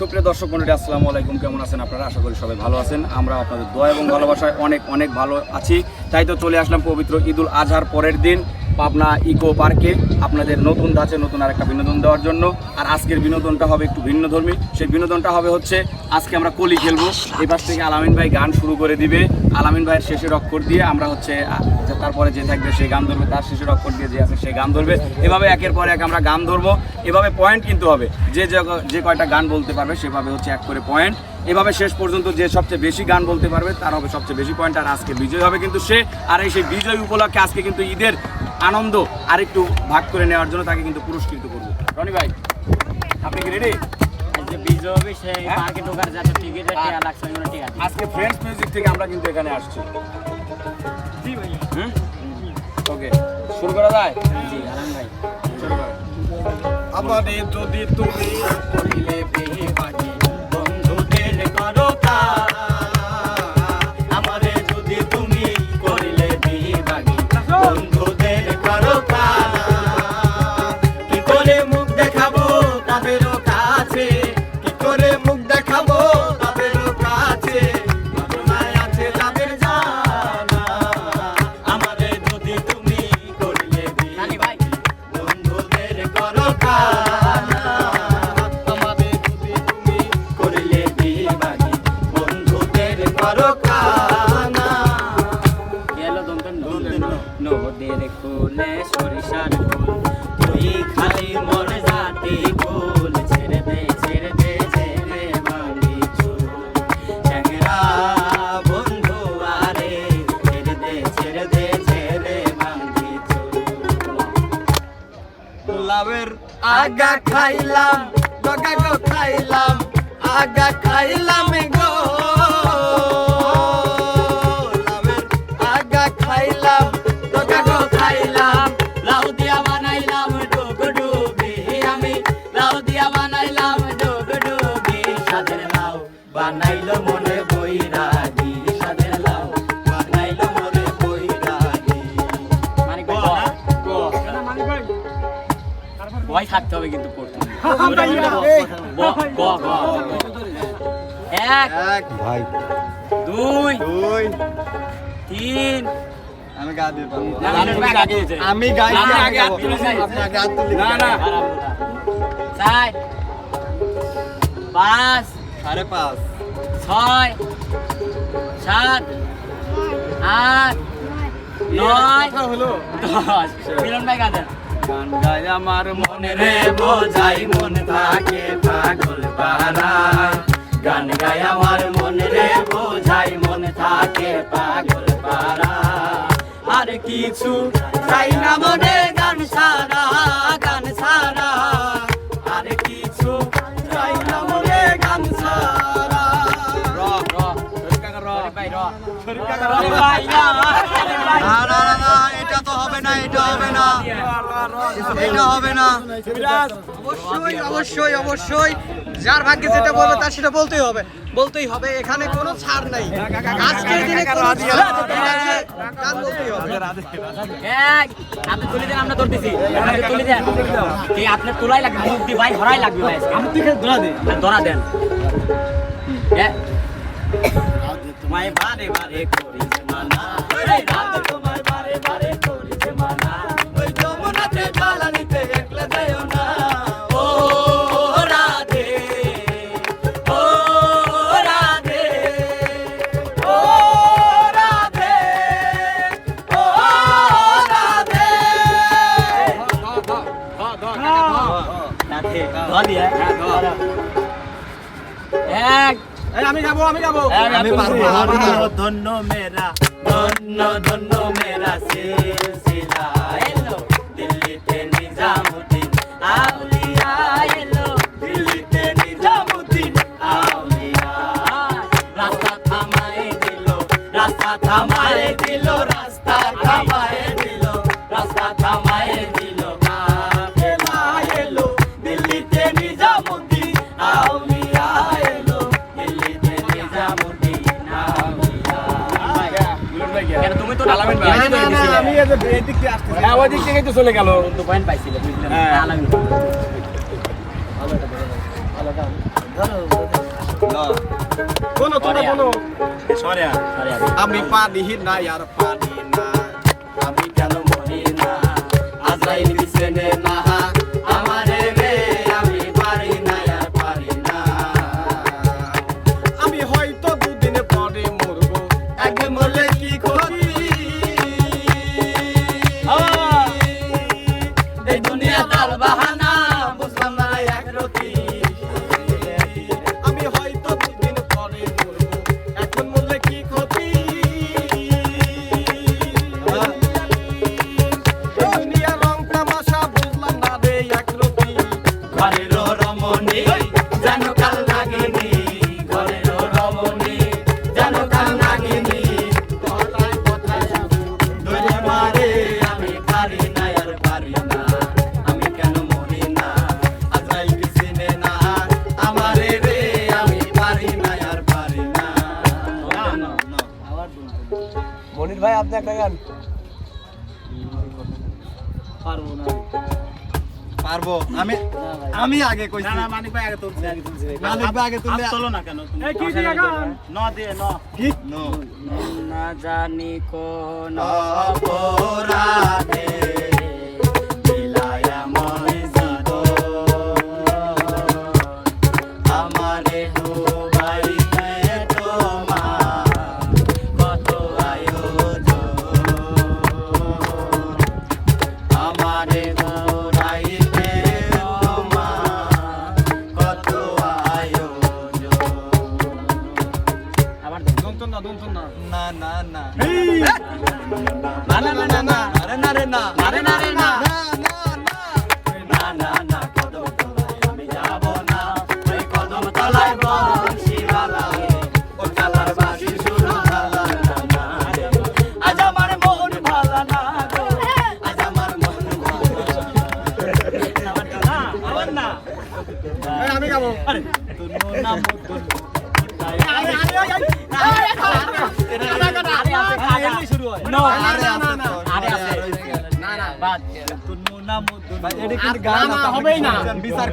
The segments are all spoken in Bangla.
সুপ্রিয় দর্শক মন্ডলী, আসসালামু আলাইকুম। কেমন আছেন আপনারা? আশা করি সবাই ভালো আছেন। আমরা আপনাদের দোয়া এবং ভালোবাসায় অনেক অনেক ভালো আছি। তাই তো চলে আসলাম পবিত্র ঈদুল আজহার পরের দিন পাবনা ইকো পার্কে আপনাদের নতুন ধাঁচে নতুন আর একটা বিনোদন দেওয়ার জন্য। আর আজকের বিনোদনটা হবে একটু ভিন্ন ধর্মী সেই বিনোদনটা হবে হচ্ছে, আজকে আমরা কলি খেলব। এবার থেকে আলামিন ভাই গান শুরু করে দিবে। আলামিন ভাইয়ের শেষের অক্ষর দিয়ে আমরা হচ্ছে তারপরে যে থাকবে সে গান ধরবে, তার শেষের অক্ষর দিয়ে যে আছে সে গান ধরবে। এভাবে একের পর এক আমরা গান ধরবো। এভাবে পয়েন্ট কিন্তু হবে। যে যে- কয়টা গান বলতে পারবে সেভাবে হচ্ছে এক করে পয়েন্ট এভাবে শেষ পর্যন্ত যে সবচেয়ে বেশি গান বলতে পারবে, তার হবে সবচেয়ে বেশি পয়েন্ট আর আজকে বিজয় হবে কিন্তু সে। আর এই সেই বিজয় উপলক্ষে আজকে কিন্তু ঈদের আনন্দ আরেকটু ভাগ করে নেওয়ার জন্য তাকে কিন্তু পুরস্কৃত করব। রনি ভাই, আপনি কি রেডি যে বিজয় হবে সেই হ্যাঁ? পার্কে ঢোকার যাতে টিকিটের টিয়া লাগছে ওইগুলো ঠিক আছে। আজকে ফ্রেন্ডস মিউজিক থেকে আমরা কিন্তু এখানে আসছি। হুম? ওকে শুরু করা যায়? জি আলম ভাই। শুরু করো। আমারে যদি তুমি করিলে আগা খাইলাম ডগা গো খাইলাম, আগা খাইলাম গো। আগা খাইলাম ডগা গো খাইলাম, লাউ দিয়া বানাইলাম ডুব ডুবি আমি লাউ দিয়া বানাইলাম ডুব ডুবি সাদের লাউ এক এক। ভাই। দুই দুই। তিন। আমি গা দিয়ে আগে। আমি আগে গা তুলি না, না। চার পাঁচ সাড়ে পাঁচ। ছয় সাত আট নয় হলো? দশ। মিলন ভাই কাদের গান গায় আমার মনে রে বোঝাই মন থাকে পাগল পাড়ায় গান গায় আমার মন রে বোঝাই মন থাকে পাগল পাড়ায় আর কিছু চাই না মনে গান সারা গান সারা। আর কিছু চাই না মনে গান সারা। র কাকা র। ভাই র। কাকা র। ভাই না না না হবে না এটা হবে না। এটা হবে না। অবশ্যই অবশ্যই অবশ্যই। যার ভাগ্যে যেটা বলবে তার সেটা বলতেই হবে। বলতেই হবে এখানে কোনো ছাড় নাই। আজকের দিনে কোনো ছাড় আছে, গান বলতেই হবে। এক আপনি তুলে দেন আমরা ধরতেছি। আপনি তুলে দেন। কি আপনার তোলাই লাগবে ভাই ধরাই লাগবে ভাই। আমি তুই ধরা দেন। তোমায় বারে বারে করিছে ধন্য মেরা ধন্য ধন্য মেরা সিলসিলা, এলো। দিল্লিতে আউলিয়া, এলো। দিল্লিতে নিজামুদ্দিন, আউলিয়া। রাস্তা থামায়ে দিল, রাস্তা থামায়ে ওই দিক থেকেই তো চলে গেল। পয়েন্ট পাইছিলে হ্যাঁ। তোমরা। আমি পানি না আর পানি না। আমি কেন মরি না? আজাইল দিছে না মনির ভাই আপনি একটা গান পারব না পারব আমি আমি আগে কইছি না, না, মানিক ভাই আগে তুলছে, আগে তুলছে। মানিক ভাই আগে তুললে- চলো তোলো না কেন তুমি? কি দিয়ে গান? ন দিয়ে ন। কি ন না জানি কোন অপরাধে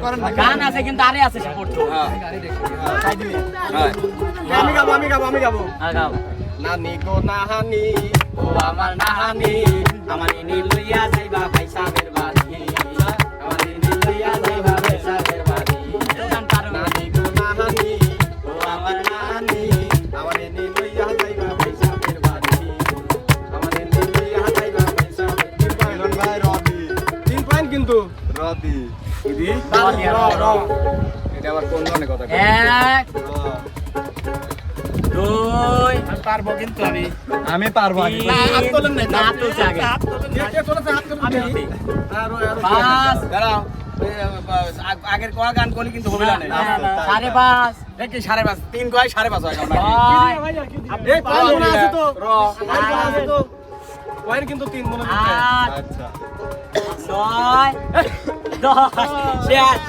করেন না গান আছে কিন্তু আরে আছে সে পড়তো আমি গাবো আমি গাবো আমি গাবো। নানি গো নাহানি ও আমার নাহানি। আমার ইনি লইয়া যাইবা পয়সা বের আমার কিন্তু র র এটা আবার কোন ধরনের কথা? এক। দুই। পারব কিন্তু আমি। আমি পারব হাত তোলেন না তুলছে আগে কে চলেছে হাত তোলেন আমি। আরও আরও পাঁচ। দাঁড়াও। আগের কয়া গান করলে কিন্তু হবে না? সাড়ে পাঁচ। দেখি সাড়ে পাঁচ। তিন কয় সাড়ে পাঁচ হয় আমরা। এই পয়েন্ট মনে আছে তো। র আছে তো। পয়েন্ট কিন্তু তিন মনে আছে। আচ্ছা। নয় দশ শেষ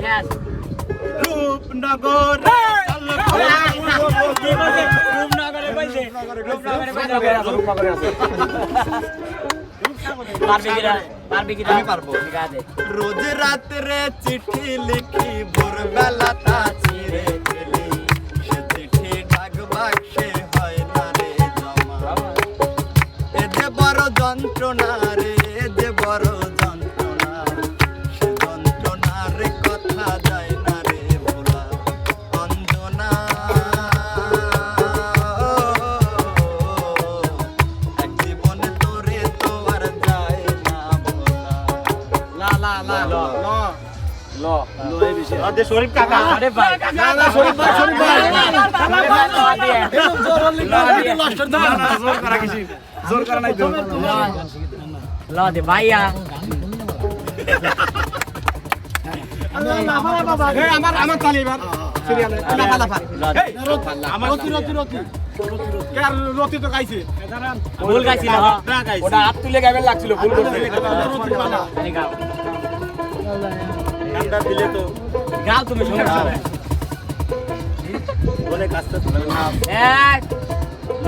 শেষ রূপনগর? রূপনগরে বলছে। রূপনগরে বলছে। পারবি কিনা? পারবি কিনা? আমি পারব। ঠিক আছে। রোজ রাত্রে চিঠি লিখি ভোরবেলা তা ফেলি সে চিঠি ডাক বাক্সে হয় না রে জমা এ যে বড় যন্ত্রণা লা লা লা ল ল আমাদের শরীফ কাকা। আরে ভাই। না, না, শরীফ ভাই, শরীফ ভাই। জোর করা কিছু জোর করা নাই ল দে ভাইয়া আমার আমার তালি এবার সিরিয়ালে লাফা লাফা আমার রতি রতি রতি রতি তো গাইছে ভুল গাইছিল ওটা হাত তুলে গাবেন লাগছিল ভুল করতে রতি পালা এই গাও। তুমি সমস্যা নাই। এক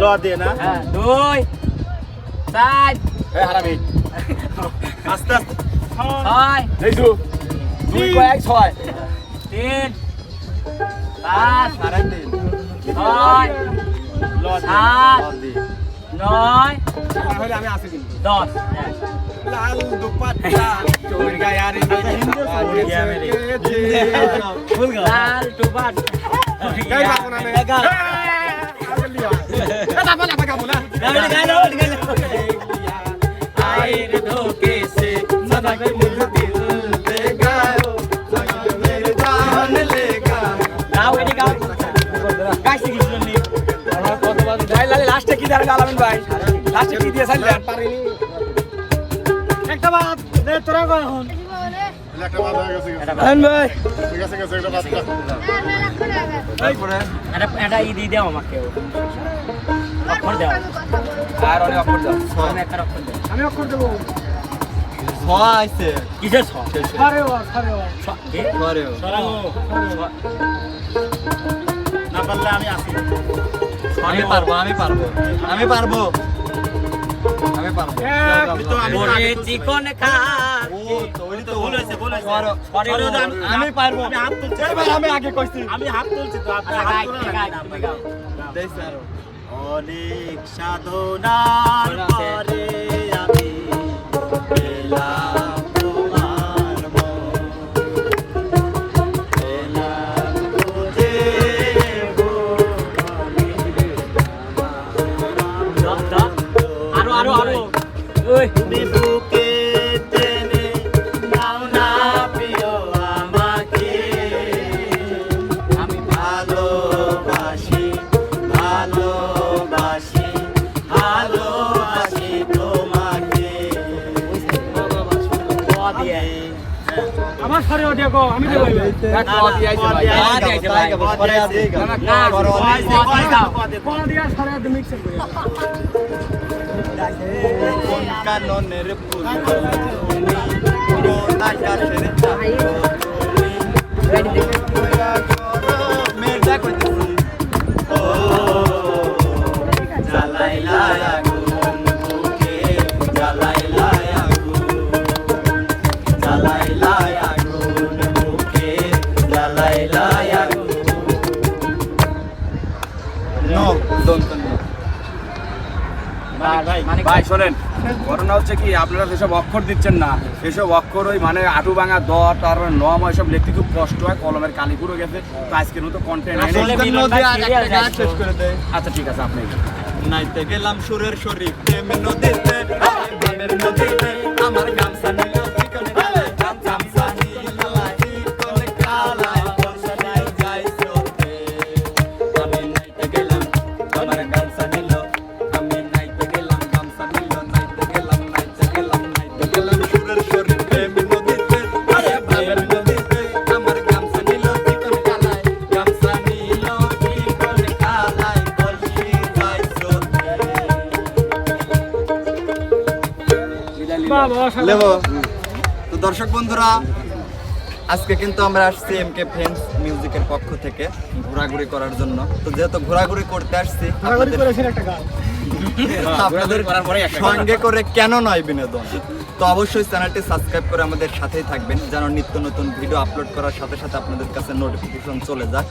ল দে না। হ্যাঁ, দুই চার। এই হারামি। আস্তে আস্তে। ছয়। দেখছু দুই কয় এক ছয়। তিন। পাঁচ। সাড়ে তিন। ছয়। সাত। নয়। দশ। লাল দুপাট্টা চোর গায়ার লাস্টে কি দেন আলামিন ভাই? লাস্টে কি দিয়ে সাইলেন? পারিনি। বাদ দে তোরা কয় এখন? এটা এটা ই দিয়ে দাও আমাকে। অক্ষর দাও। আর অনেক অফার দাও। আমি অক্ষর দেবো। ছয় আইছে। কিসের ছ? সারে ও সারে ও। ছ এ? পরেও সরানো না পারলে আমি আসি। আমি পারব আমি পারব। আমি পারব। আমি পারব। আমি তো আমি আগে তুলছি চিকন খাল ও তো ওই তো ভুল হয়েছে ভুল হয়েছে। সরো। সরে সরে ও। দে, আমি- আমি পারব। আমি হাত তুলছি। এবার আমি আগে কইছি। আমি হাত তুলছি তো। অনেক সাধনার পরে আমি ভয় অনেক দিয়ে, ভয় দাও। কোন দিয়া সারে মিক্সার করে কোন কাননের ফুল। আকাশের চাঁদ হচ্ছে কি আপনারা যেসব অক্ষর দিচ্ছেন না। সেসব অক্ষর ওই মানে আটু ভাঙা দ তারপরে নম এসব লিখতে খুব কষ্ট হয় কলমের কালি পুরো গেছে তো আজকের মতো কন্টেন্ট আচ্ছা ঠিক আছে আপনি। নাইতে গেলাম সুরের শরীফ প্রেম নদীতে প্রেমের নদীতে আমার গামছা নিল লেবো। তো দর্শক বন্ধুরা আজকে কিন্তু আমরা আসছি এম কে ফ্রেন্ডস মিউজিকের পক্ষ থেকে ঘোরাঘুরি করার জন্য। তো যেহেতু ঘোরাঘুরি করতে আসছি আপনাদের- আপনাদের করার পরে একটা সঙ্গে করে কেন নয় বিনোদন? তো অবশ্যই চ্যানেলটি সাবস্ক্রাইব করে আমাদের সাথেই থাকবেন যেন নিত্য নতুন ভিডিও আপলোড করার সাথে সাথে আপনাদের কাছে নোটিফিকেশন চলে যায়।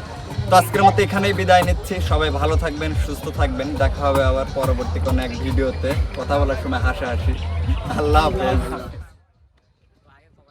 তো আজকের মতো এখানেই বিদায় নিচ্ছি। সবাই ভালো থাকবেন, সুস্থ থাকবেন। দেখা হবে আবার পরবর্তী কোনো এক ভিডিওতে। কথা বলার সময় হাসাহাসি। আল্লাহ হাফেজ।